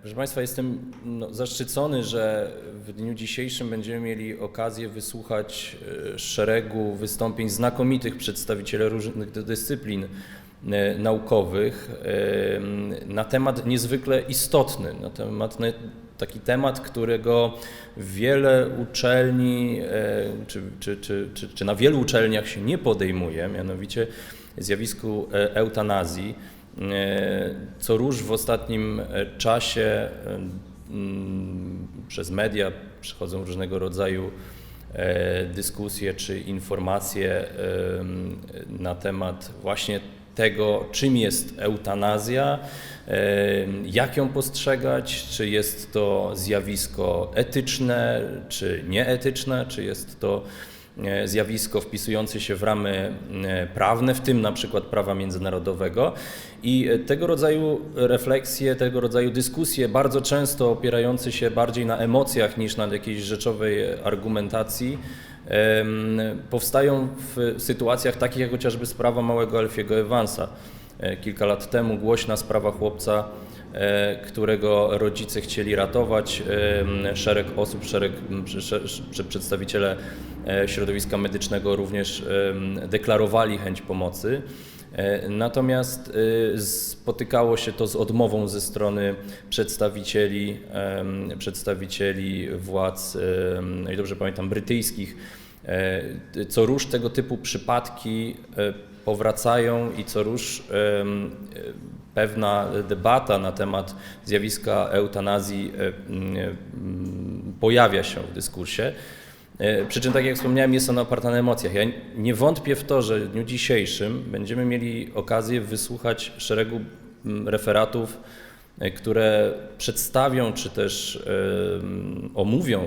Proszę Państwa, jestem no, zaszczycony, że w dniu dzisiejszym będziemy mieli okazję wysłuchać e, szeregu wystąpień znakomitych przedstawicieli różnych dy- dyscyplin e, naukowych e, na temat niezwykle istotny, na temat, taki temat, którego wiele uczelni, czy, czy, czy, czy, czy na wielu uczelniach się nie podejmuje, mianowicie zjawisku eutanazji. E, Co róż w ostatnim e, czasie e, przez media przychodzą różnego rodzaju dyskusje czy informacje na temat właśnie tego, czym jest eutanazja, jak ją postrzegać, czy jest to zjawisko etyczne, czy nieetyczne, czy jest to zjawisko wpisujące się w ramy e, prawne, w tym na przykład prawa międzynarodowego. I e, tego rodzaju refleksje, tego rodzaju dyskusje, bardzo często opierające się bardziej na emocjach niż na jakiejś rzeczowej argumentacji, powstają w sytuacjach takich jak chociażby sprawa małego Alfiego Evansa. E, Kilka lat temu głośna sprawa chłopca, e, którego rodzice chcieli ratować. Em, Szereg osób, szereg przedstawiciele e, środowiska medycznego również deklarowali chęć pomocy. E, Natomiast e, spotykało się to z odmową ze strony przedstawicieli, przedstawicieli władz, em, o ile dobrze pamiętam, brytyjskich. E, Co róż tego typu przypadki e, powracają i co róż e, pewna debata na temat zjawiska eutanazji e, m, m, pojawia się w dyskursie. E, Przy czym, tak jak wspomniałem, jest ona oparta na emocjach. Ja nie wątpię w to, że w dniu dzisiejszym będziemy mieli okazję wysłuchać szeregu mm, referatów, e, które przedstawią, czy też omówią,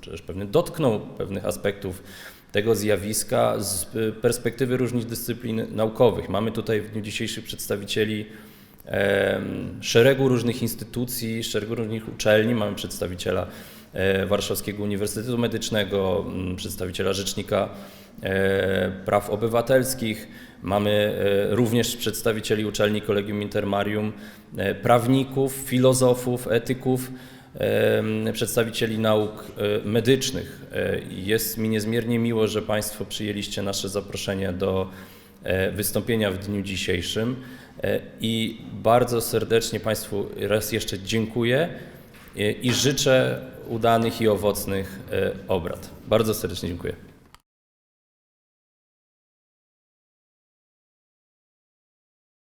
czy też pewnie dotkną pewnych aspektów tego zjawiska z perspektywy różnych dyscyplin naukowych. Mamy tutaj w dniu dzisiejszym przedstawicieli szeregu różnych instytucji, szeregu różnych uczelni. Mamy przedstawiciela e, Warszawskiego Uniwersytetu Medycznego, przedstawiciela Rzecznika e, Praw Obywatelskich. Mamy e, również przedstawicieli uczelni Collegium Intermarium, prawników, filozofów, etyków, przedstawicieli nauk medycznych. Jest mi niezmiernie miło, że Państwo przyjęliście nasze zaproszenie do wystąpienia w dniu dzisiejszym E, i bardzo serdecznie Państwu raz jeszcze dziękuję e, i życzę udanych i owocnych e, obrad. Bardzo serdecznie dziękuję.